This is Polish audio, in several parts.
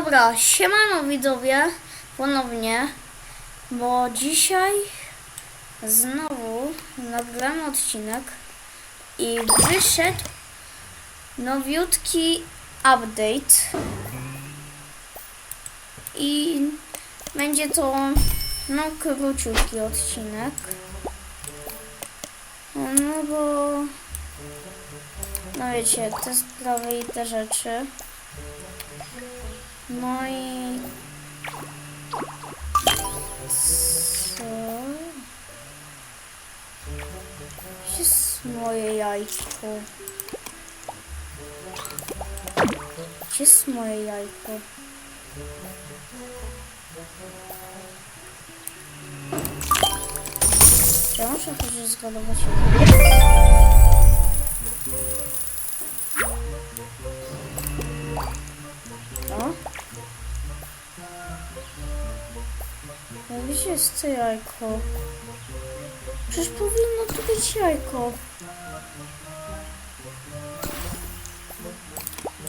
Dobra, siemano widzowie, ponownie, bo dzisiaj znowu nagramy odcinek i wyszedł nowiutki update i będzie to no króciutki odcinek, no bo no wiecie, te sprawy i te rzeczy. No i... Co? Jest moje jajko? Gdzie jest moje jajko? Ja muszę chociaż zgadować O? Gdzie jest to jajko? Przecież powinno tu być jajko.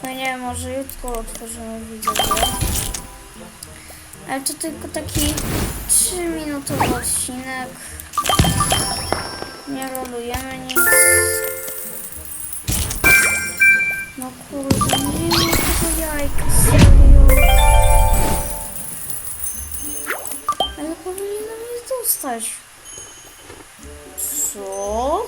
No nie, może jutro otworzymy wideo. Ale to tylko taki 3-minutowy odcinek. Nie rolujemy nic. No kurde, nie ma tego jajka. Dostać. Co?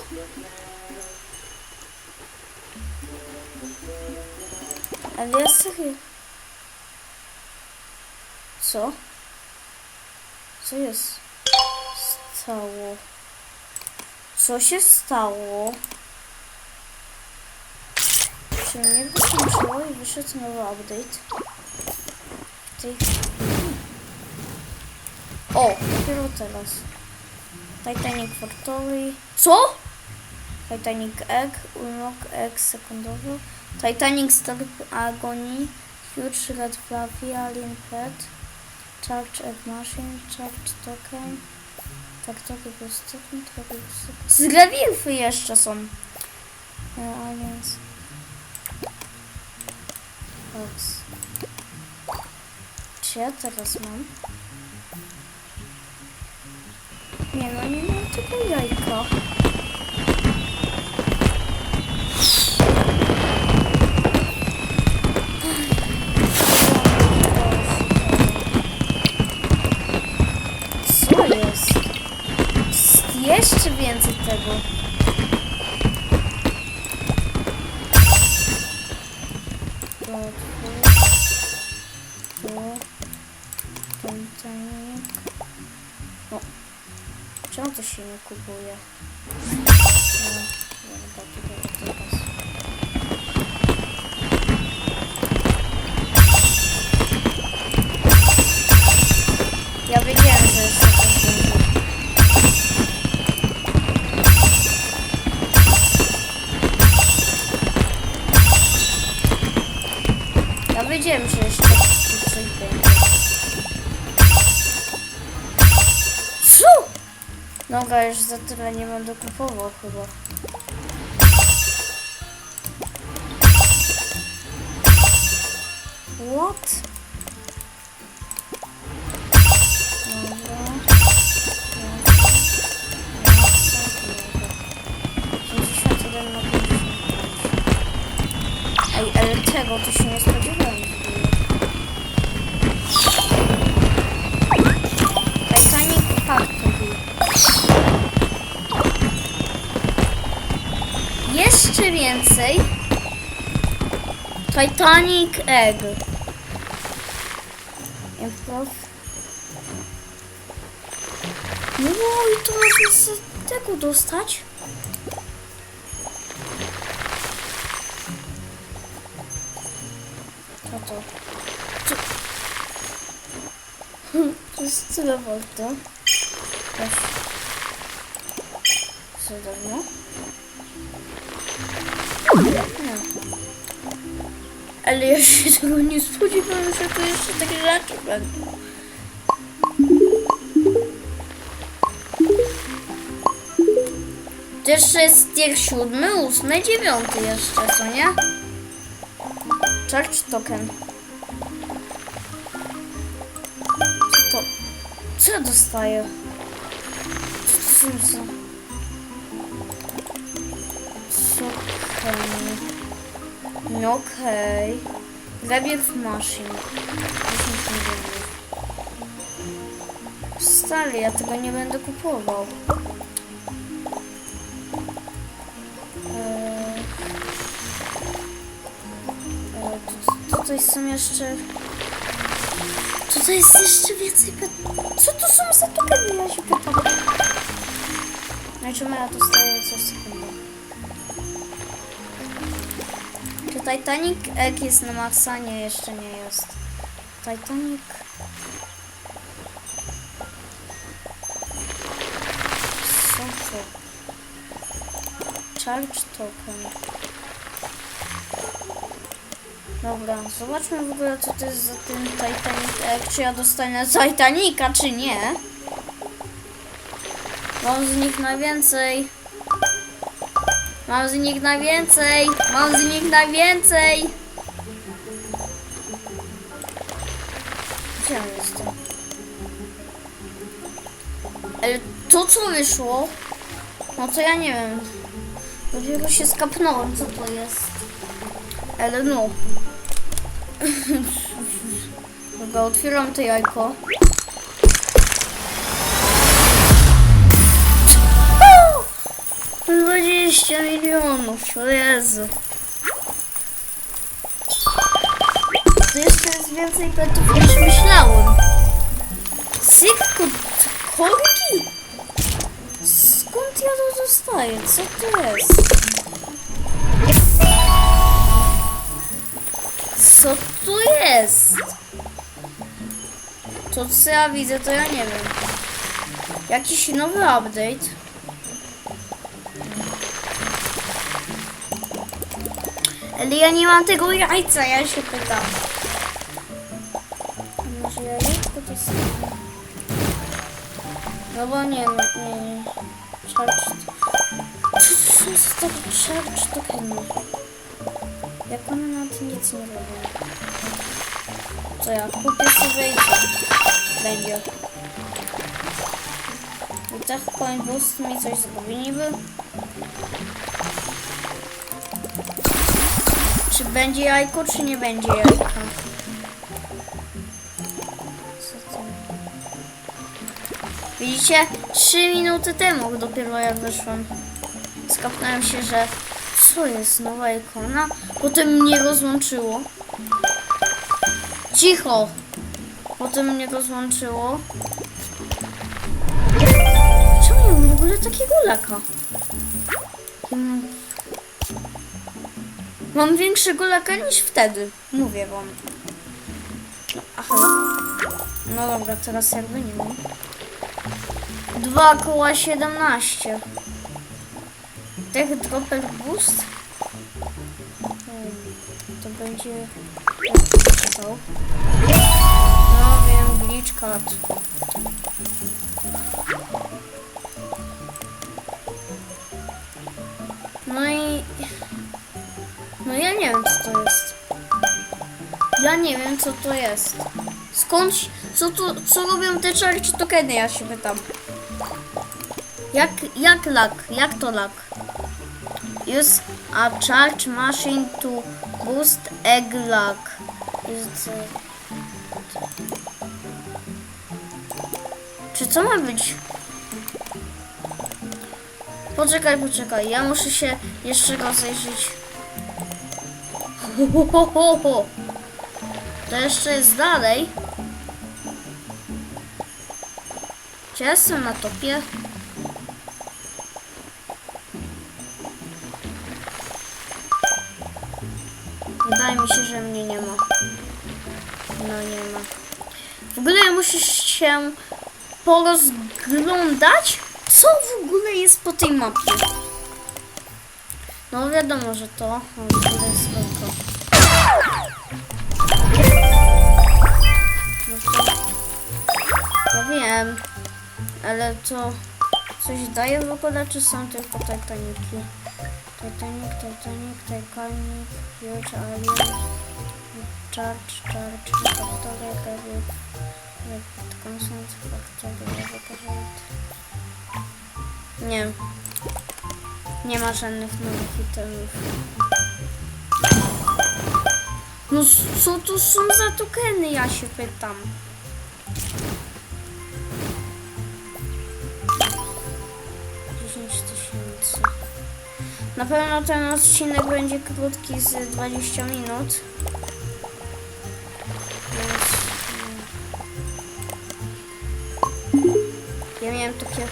Ale ja serio... Co? Co jest stało? Co się stało? Czy mnie wykończyło i wyszedł nowy update? W tej chwili. O, dopiero teraz. Titanic Factory. Co? Titanic Egg, Unlock Egg sekundowy. Titanic Star Agony, Huge Red Fluffy, Alien Pet, Charge Egg Machine, Charge Token. Tak, trochę token, trochę plus token. Zgrabirfy jeszcze są. E, Aliens. Fox. Czy ja teraz mam? Nie no, nie mam tego jajka. Co jest? Jest jeszcze więcej tego. To Czemu to się nie kupuje? No, dobra, tutaj teraz. Noga już za tyle nie będę kupował chyba. What? Dobra. 51 na 55. Ej, ale tego to się nie spodziewałem. Więcej. Titanic Egg. Improv. No i to można z tego dostać. Co to? Co? To jest tyle. Też. Za darmo. Ale ja się tego nie spodziewałem, że to jeszcze takie rzeczy będą. Też jest tier siódmy, ósmy, dziewiąty jeszcze, co nie? Charge token. Co to? Co ja dostaję? Co to są. No okej. Labirynt maszyn. 10 milionów. Stary, ja tego nie będę kupował. Eee, tu, tutaj są jeszcze... Tutaj jest jeszcze więcej pet- Co to są za tokeny? Ja się pytam. Czemu ja dostaję co sekundę? Titanic Egg jest na maksa? Nie, jeszcze nie jest. Titanic... To? Charge token. Dobra, zobaczmy w ogóle co to jest za ten Titanic Egg. Czy ja dostanę Titanica, czy nie? Mam z nich najwięcej. Mam z nich najwięcej. Mam z nich najwięcej. Gdzie ja jestem? Ale to co wyszło? No to ja nie wiem. Dopiero się skapnąłem co to jest. Ale no. Dobra, otwieram to jajko. 20 milionów, o Jezu. To jeszcze jest więcej petów niż myślałem. Sykko, korki? Skąd ja to dostaję? Co to jest? Co tu jest? To co ja widzę, to ja nie wiem. Jakiś nowy update. Ale ja nie mam tego jajca, ja się pytam. Może jajeczko to samo? No bo nie, no, nie, nie. Charge. Co to są za takie charge tokeny? Jak one na tym nic nie robią? Co ja kupię sobie i co? Będzie. I tak coin boost mi coś zrobi niby. Czy będzie jajko, czy nie będzie jajka? Widzicie? 3 minuty temu dopiero jak wyszłam. Skapnąłem się, że co jest nowa ikona? Potem mnie rozłączyło. Cicho! Potem mnie rozłączyło. Czemu ja mam w ogóle takiego laka? Mam większego laka niż wtedy. Mówię wam. No, aha. No dobra, teraz jakby nie mam. Dwa koła 17. Tech Dropper Boost. Hmm, To będzie... No wiem, glitch card. No i... Nie wiem co to jest. Ja nie wiem co to jest. Skąd... Co to... Co robią te charge tokeny, ja się pytam. Jak... Jak lag? Jak to lag? Use a charge machine to boost egg lag. Use. Czy co ma być? Poczekaj, poczekaj. Ja muszę się jeszcze rozejrzeć. To jeszcze jest dalej. Czy ja jestem na topie? Wydaje mi się, że mnie nie ma. No nie ma. W ogóle musisz się porozglądać, co w ogóle jest po tej mapie. No wiadomo, że to. O, tutaj jest wiem. Ale to coś daje w ogóle, czy są tylko Titaniki? Titanic, Titanic, Titanic, Huge Alien, Charge, Charge, Factory, Gavit, Rapid Consent, Factory, Evaporate. Nie. Nie ma żadnych nowych itemów. No co to są za tokeny, ja się pytam. Na pewno ten odcinek będzie krótki z 20 minut. Więc, mm. Ja miałem takie...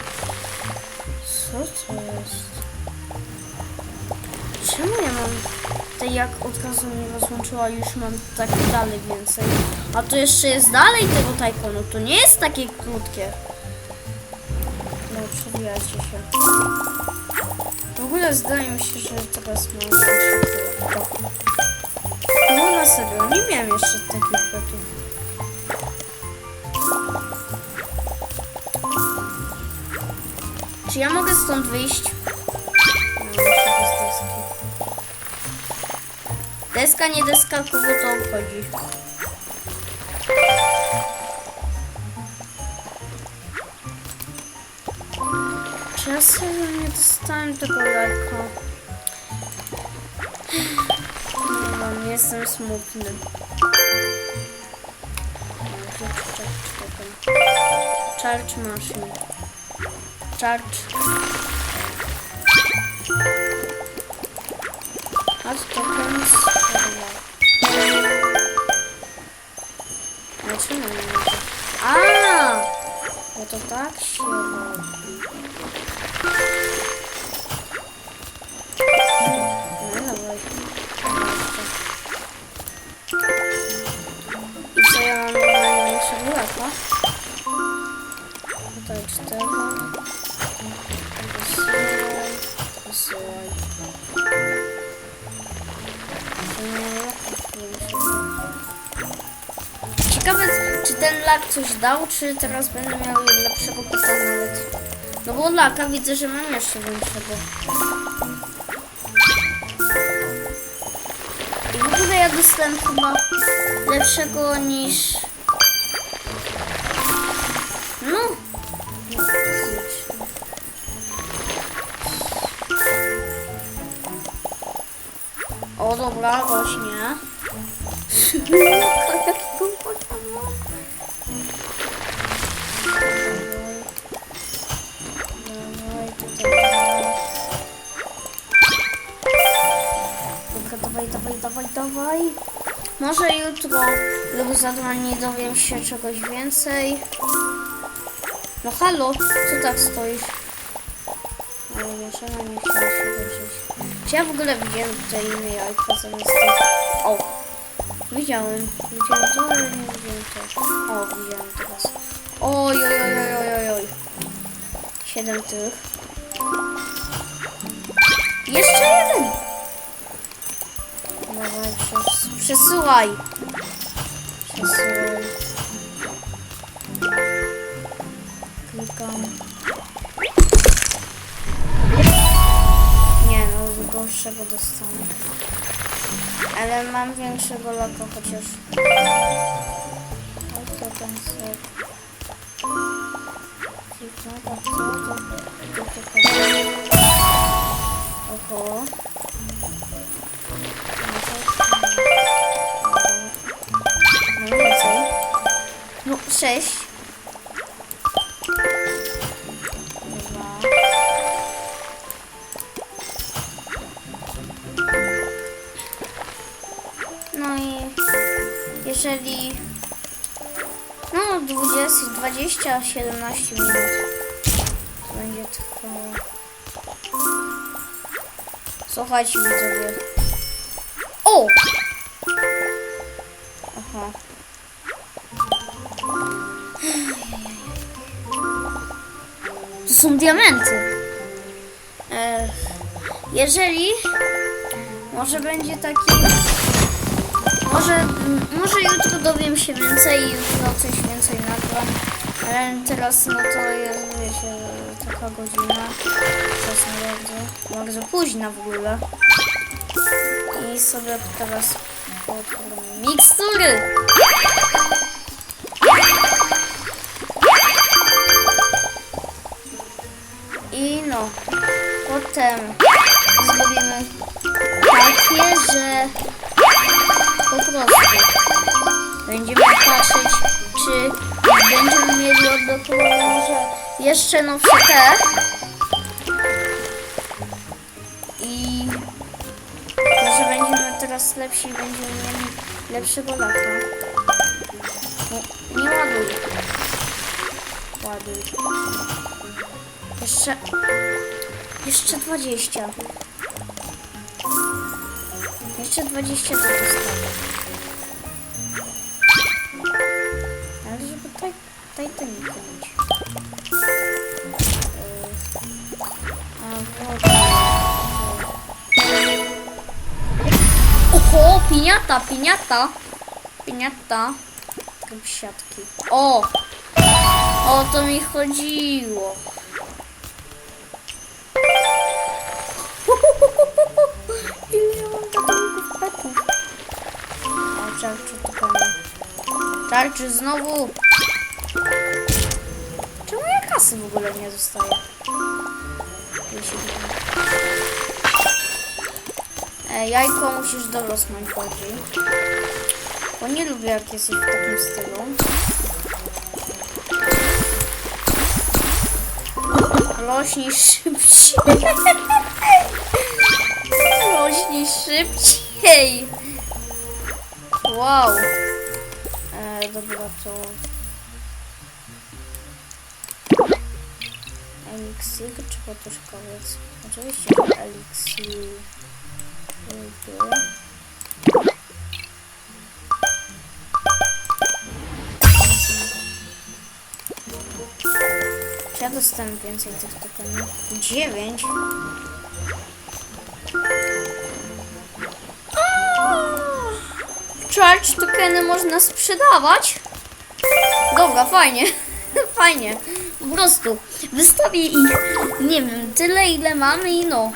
Co to jest? Czemu ja mam... To jak od razu mnie rozłączyła, już mam tak dalej więcej. A tu jeszcze jest dalej tego tajkonu. To nie jest takie krótkie. No, przewijajcie się. Ogóle zdaje mi się, że teraz mam. No na serio, nie miałem jeszcze takich petów. Czy ja mogę stąd wyjść? Deska, nie deska, kogo to obchodzi? Serio nie dostałem tego lajka? Nie wiem, jestem smutny. Charge machine. Charge. A to koniec. Dlaczego nie? A! Bo to tak ten lak coś dał, czy teraz będę miał lepszego kupa nawet. No bo laka widzę, że mam jeszcze większego. I w ogóle ja dostałem chyba lepszego niż... No. O dobra, rośnie. dawaj. Może jutro lub za dwa dni dowiem się czegoś więcej. No halo, co tak stoisz? Ale nie nie chciała się. Czy ja w ogóle widziałem tutaj inne jajka zamiast? O! Widziałem. Widziałem to, ale nie widziałem to. O, widziałem teraz. Oj, oj, oj, oj, oj, oj. Siedem tych. Jeszcze jeden! Dawaj, przes przesyłaj. Przesyłaj. Klikam. Nie no, gorszego dostanę. Ale mam większego laka chociaż. O to ten ser. Kliknę, tak co? To, to, to, to. Oho. Sześć. No i jeżeli no 20, 20, 17 minut to będzie trwało. Słuchajcie widzowie. Są diamenty. E, jeżeli może będzie taki może, może jutro dowiem się więcej i jutro coś więcej nagram. Ale teraz no to jest, wiecie, taka godzina. Czas bardzo, bardzo późna w ogóle. I sobie teraz otworzę mikstury. Potem zrobimy takie, że po prostu będziemy patrzeć, czy będziemy mieli odblokowane może jeszcze nowsze te. I może będziemy teraz lepsi, będziemy mieli lepszego lata. Nie, nie ładuj. Ładuj. Jeszcze... Jeszcze 20. Jeszcze 20 do dostawy. Ale żeby taj, Titanica mieć. Oho, piniata, piniata. Piniata. Siatki. O! O to mi chodziło. Ile mam gatunków petów? O, czarczy tylko nie. Czarczy znowu. Czemu ja kasy w ogóle nie zostaje? Jeśli e, jajko musisz dorosnąć bardziej. Bo nie lubię jak jesteś w takim stylu. Rośnij szybciej. Rośnij szybciej. Wow. E, dobra, to... Eliksir czy potuszkowiec? Oczywiście, eliksir. Lubię. Dostanę więcej tych tokenów? Dziewięć. Charge tokeny można sprzedawać? Dobra, fajnie. Fajnie. Po prostu wystawię ich, nie wiem, tyle ile mamy i no.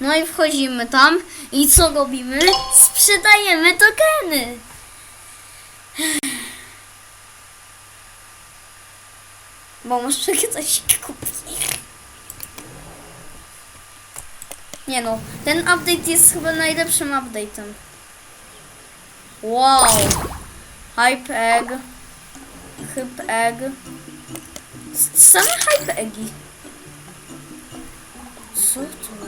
No i wchodzimy tam i co robimy? Sprzedajemy tokeny. Bo może ktoś kupi. Nie no, ten update jest chyba najlepszym update'em. Wow! Hype egg. Hype egg. Same hype eggi. Co to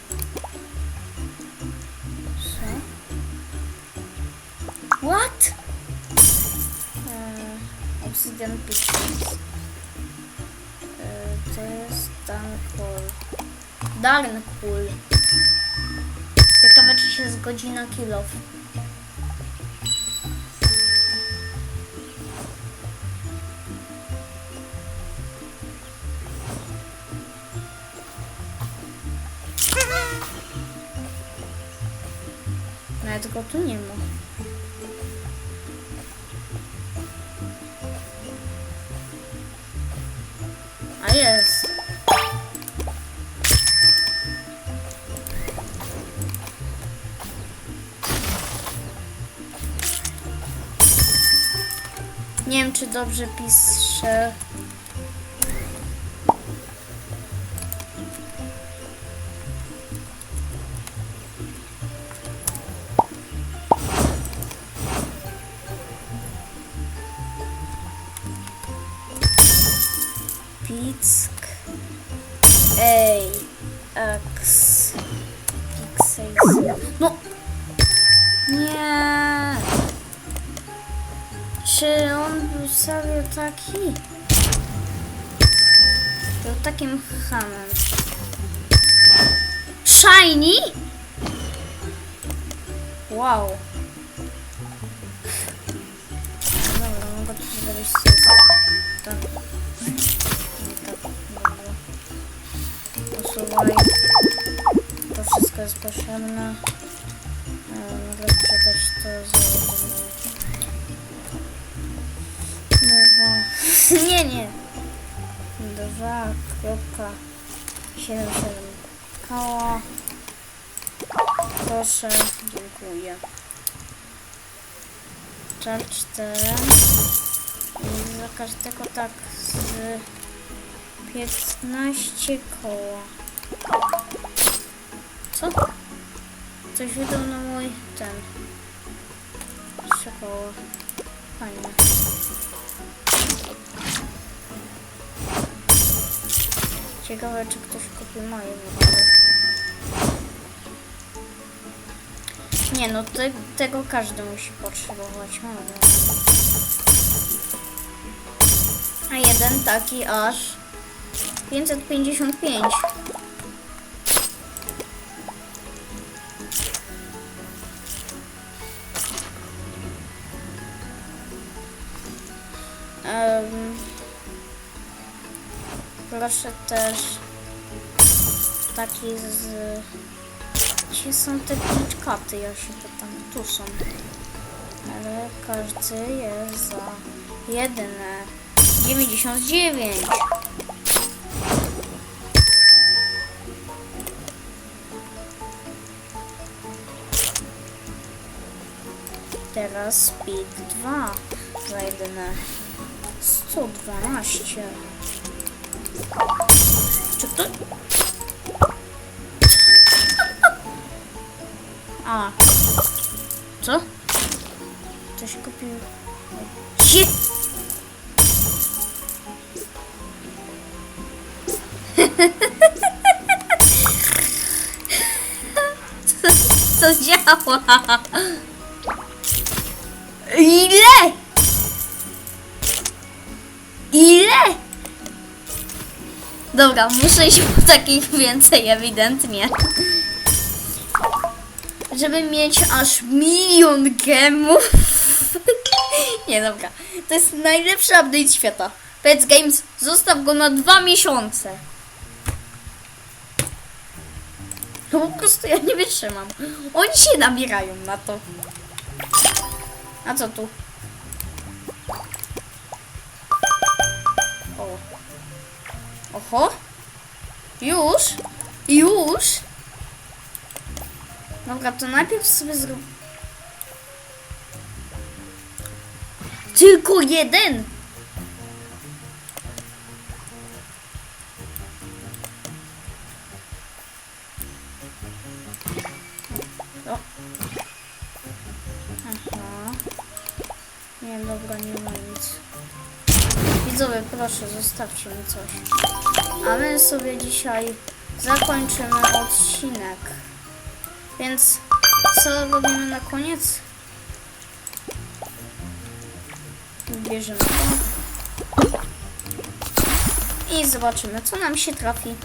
Darnkul. Ciekawe, czy się zgodzi na kill off. Nawet go tu nie ma. Czy dobrze piszę. Taki? Był takim hamem. Shiny? Wow. Dobra, mogę tu zrobić wszystko. Tak. Tak. Usuwaj. To wszystko jest potrzebne. E, Mogę Nie, nie. 2.77 koła. Proszę, dziękuję. Czar 4. I za każdego tak z 15 koła. Co? Coś wydał na mój ten. Trzy koła. Fajnie. Ciekawe, czy ktoś kupi moje w ogóle. Nie no, te, tego każdy musi potrzebować. Dobra. A jeden taki aż 555. proszę też taki z... Gdzie są te pitkaty? Ja się pytam. Tu są. Ale każdy jest za jedyne 99. Teraz Speed 2 za jedyne 112. Czy to... A. Co? Coś kupił. Shit! Co działa? Ile? Dobra, muszę iść po takich więcej ewidentnie. Żeby mieć aż milion gemów. Nie, dobra. To jest najlepszy update świata. Pets Games, zostaw go na dwa miesiące. No po prostu ja nie wytrzymam. Oni się nabierają na to. A co tu? Oho. Już? Już? Dobra, to najpierw sobie zrób... Tylko jeden! Nie, dobra, nie ma nic. Widzowie, proszę, zostawcie mi coś. A my sobie dzisiaj zakończymy odcinek. Więc co robimy na koniec? Bierzemy to. I zobaczymy, co nam się trafi.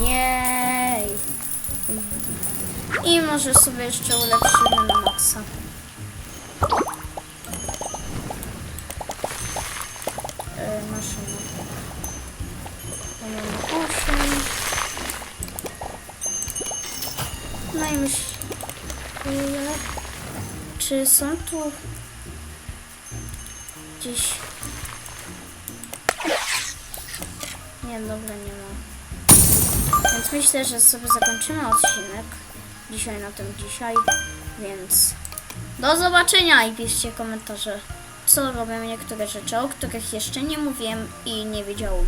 Jej! I może sobie jeszcze ulepszymy na maksa. Czy są tu gdzieś... Nie, dobra, nie ma. Więc myślę, że sobie zakończymy odcinek dzisiaj na tym dzisiaj, więc do zobaczenia i piszcie komentarze, co robią niektóre rzeczy, o których jeszcze nie mówiłem i nie wiedziałem.